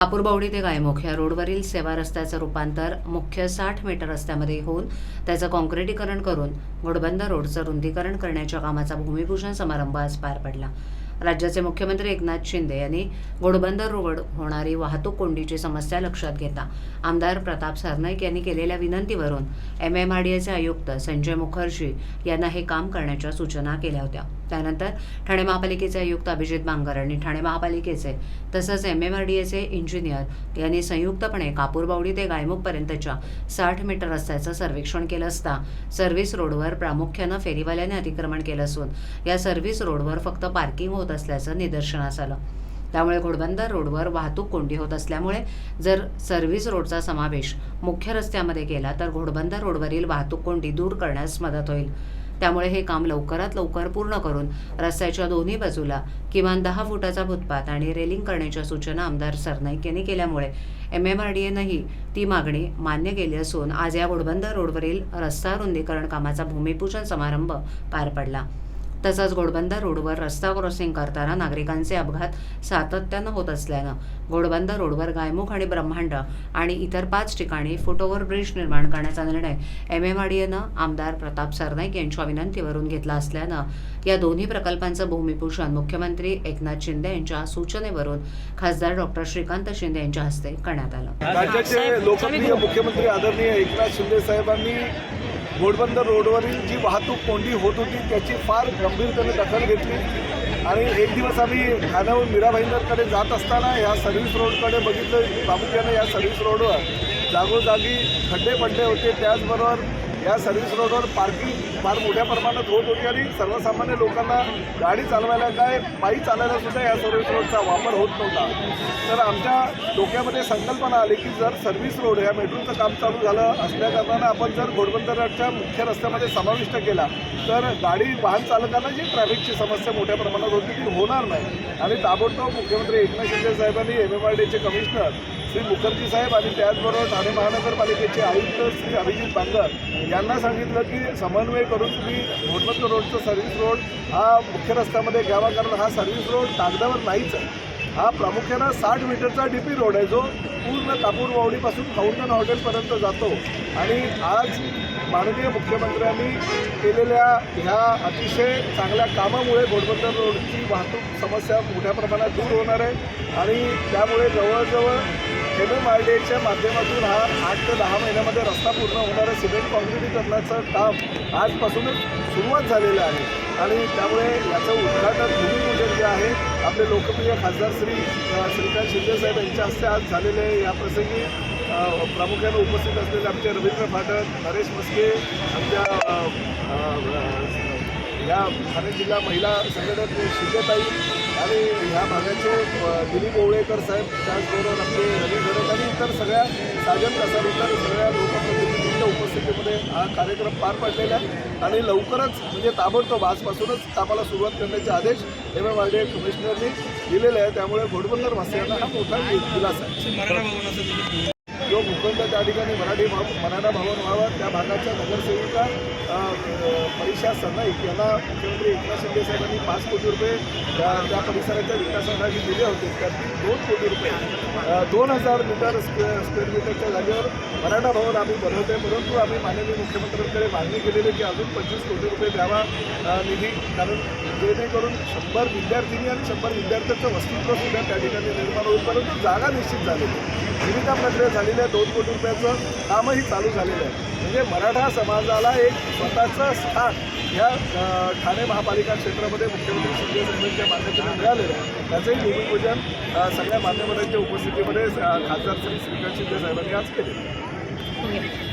कापूरबावडी ते गायमुख या रोडवरील सेवा रस्त्याचं रूपांतर मुख्य साठ मीटर रस्त्यामध्ये होऊन त्याचं काँक्रिटीकरण करून घोडबंदर रोडचं रुंदीकरण करण्याच्या कामाचा भूमिपूजन समारंभ आज पार पडला. राज्याचे मुख्यमंत्री एकनाथ शिंदे यांनी घोडबंदर रोड होणारी वाहतूक कोंडीची समस्या लक्षात घेता. आमदार प्रताप सरनाईक यांनी केलेल्या विनंतीवरून एम एम आर डी एचे आयुक्त संजय मुखर्जी यांना हे काम करण्याच्या सूचना केल्या होत्या. त्यानंतर ठाणे महापालिकेचे आयुक्त अभिजित बांगर आणि ठाणे महापालिकेचे तसंच एम एम आर डी एचे इंजिनियर यांनी संयुक्तपणे कापूरबावडी ते गायमुखपर्यंतच्या साठ मीटर रस्त्याचं सर्वेक्षण केलं असता सर्व्हिस रोडवर प्रामुख्यानं फेरीवाल्याने अतिक्रमण केलं असून या सर्व्हिस रोडवर फक्त पार्किंग होत असल्याचं निदर्शनास आलं. त्यामुळे घोडबंदर रोडवर वाहतूक कोंडी होत असल्यामुळे जर सर्व्हिस रोडचा समावेश मुख्य रस्त्यामध्ये केला तर घोडबंदर रोडवरील वाहतूक कोंडी दूर करण्यास मदत होईल. त्यामुळे हे काम लवकरात लवकर पूर्ण करून रस्त्याच्या दोन्ही बाजूला किमान दहा फुटाचा फुटपाथ आणि रेलिंग करण्याच्या सूचना आमदार सरनाईक यांनी केल्यामुळे एम एम आर डी एनंही ती मागणी मान्य केली असून आज या घोडबंदर रोडवरील रस्ता रुंदीकरण कामाचा भूमिपूजन समारंभ पार पडला. तसंच घोडबंदर रोडवर रस्ता क्रॉसिंग करताना नागरिकांचे अपघात सातत्यानं होत असल्यानं घोडबंदर रोडवर गायमुख आणि ब्रह्मांड आणि इतर पाच ठिकाणी फुटओव्हर ब्रिज निर्माण करण्याचा निर्णय एम एम आडीएनं आमदार प्रताप सरनाईक यांच्या विनंतीवरून घेतला असल्यानं या दोन्ही प्रकल्पांचं भूमिपूजन मुख्यमंत्री एकनाथ शिंदे यांच्या सूचनेवरून खासदार डॉक्टर श्रीकांत शिंदे यांच्या हस्ते करण्यात आलं. राज्याचे लोकप्रिय मुख्यमंत्री आदरणीय एकनाथ शिंदे साहेबांनी घोडबंदर रोडवरील जी वाहतूक कोंडी होत होती त्याची फार गंभीरतेने दखल घेतली. आणि एक दिवस आम्ही ठाण्याहून मीरा भाईंदरकडे जात असताना या सर्व्हिस रोडकडे बघितलं. प्रामुख्याने या सर्व्हिस रोडवर जागोजागी खड्डे पडले होते. त्याचबरोबर या सर्व्हिस रोडवर पार्किंग फार मोठ्या प्रमाणात होत होती आणि सर्वसामान्य लोकांना गाडी चालवायला काय पायी चालायला सुद्धा या सर्व्हिस रोडचा वापर होत नव्हता. तर आमच्या डोक्यामध्ये संकल्पना आली की जर सर्व्हिस रोड या मेट्रोचं काम चालू झालं असल्याकारणानं आपण जर घोडबंदरच्या मुख्य रस्त्यामध्ये समाविष्ट केला तर गाडी वाहन चालकांना जी ट्रॅफिकची समस्या मोठ्या प्रमाणात होती ती होणार नाही. आणि ताबडतोब मुख्यमंत्री एकनाथ शिंदे साहेबांनी एम एम आर डीचे कमिशनर श्री मुखर्जी साहेब आणि त्याचबरोबर ठाणे महानगरपालिकेचे आयुक्त श्री अभिजित बांगर यांना सांगितलं की समन्वय करून तुम्ही घोडबंदर रोडचं सर्व्हिस रोड हा मुख्य रस्त्यामध्ये घ्यावा कारण हा सर्व्हिस रोड कागदावर नाहीच आहे. हा प्रामुख्यानं साठ मीटरचा डी पी रोड आहे जो पूर्ण कापूरवावडीपासून फाउंटन हॉटेलपर्यंत जातो. आणि आज माननीय मुख्यमंत्र्यांनी केलेल्या ह्या अतिशय चांगल्या कामामुळे घोडबंदर रोडची वाहतूक समस्या मोठ्या प्रमाणात दूर होणार आहे. आणि त्यामुळे जवळजवळ एम एम आर माध्यमातून हा आठ ते दहा महिन्यामध्ये रस्ता पूर्ण होणारं सिमेंट काँक्रिटीकरणाचं काम आजपासूनच सुरुवात झालेलं आहे. आणि त्यामुळे याचं उद्घाटन भूमिपूजन जे आहे आपले लोकप्रिय खासदार श्री श्रीकांत शिंदेसाहेब यांच्या हस्ते आज झालेले आहे. याप्रसंगी प्रामुख्यानं उपस्थित असलेले आमचे रवींद्र फाटक नरेश मस्के आमच्या या ठाणे जिल्हा महिला संघटक शिंदेताई आणि ह्या भागाचे दिलीप ओवळेकर साहेब त्याचबरोबर आपले रवी घडक आणि इतर सगळ्या साजन कसार इतर सगळ्या लोकप्रतिनिधींच्या उपस्थितीमध्ये हा कार्यक्रम पार पडलेला आहे. आणि लवकरच म्हणजे ताबडतोब आजपासूनच कामाला सुरुवात करण्याचे आदेश एम. एम. आर. डी. कमिशनरनी दिलेले आहे. त्यामुळे घोडबंदर वासियांना हा मोठा दिलासा आहे. जो भूखंड त्या ठिकाणी मराठी भाव मराठा भवन व्हावा त्या भागाच्या नगरसेविका परीक्षा सरनाईक यांना मुख्यमंत्री एकनाथ शिंदे साहेबांनी पाच कोटी रुपये त्या त्या परिसराच्या विकासासाठी दिले होते. त्यातील दोन कोटी रुपये. दोन हजार मीटर स्क्वेअर स्क्वेअर मीटरच्या जागेवर मराठा भवन आम्ही बनवतोय. परंतु आम्ही माननीय मुख्यमंत्र्यांकडे मागणी केलेली की अजून पंचवीस कोटी रुपये द्यावा निधी. कारण जेणेकरून शंभर विद्यार्थिनी आणि शंभर विद्यार्थ्यांचं वस्तुत्व सुद्धा त्या ठिकाणी निर्माण होईल. परंतु जागा निश्चित झालेली. जीविका प्रक्रिया झालेली झालेल्या दोन कोटी रुपयाचं कामही चालू झालेलं आहे. म्हणजे मराठा समाजाला एक स्वतःचं स्थान या ठाणे महापालिका क्षेत्रामध्ये मुख्यमंत्री शिंदे साहेबांच्या मान्यतेने मिळालेलं आहे. त्याचंही भूमिपूजन सगळ्या मान्यवरांच्या उपस्थितीमध्ये खासदार श्री श्रीकांत शिंदे साहेबांनी आज केलेलं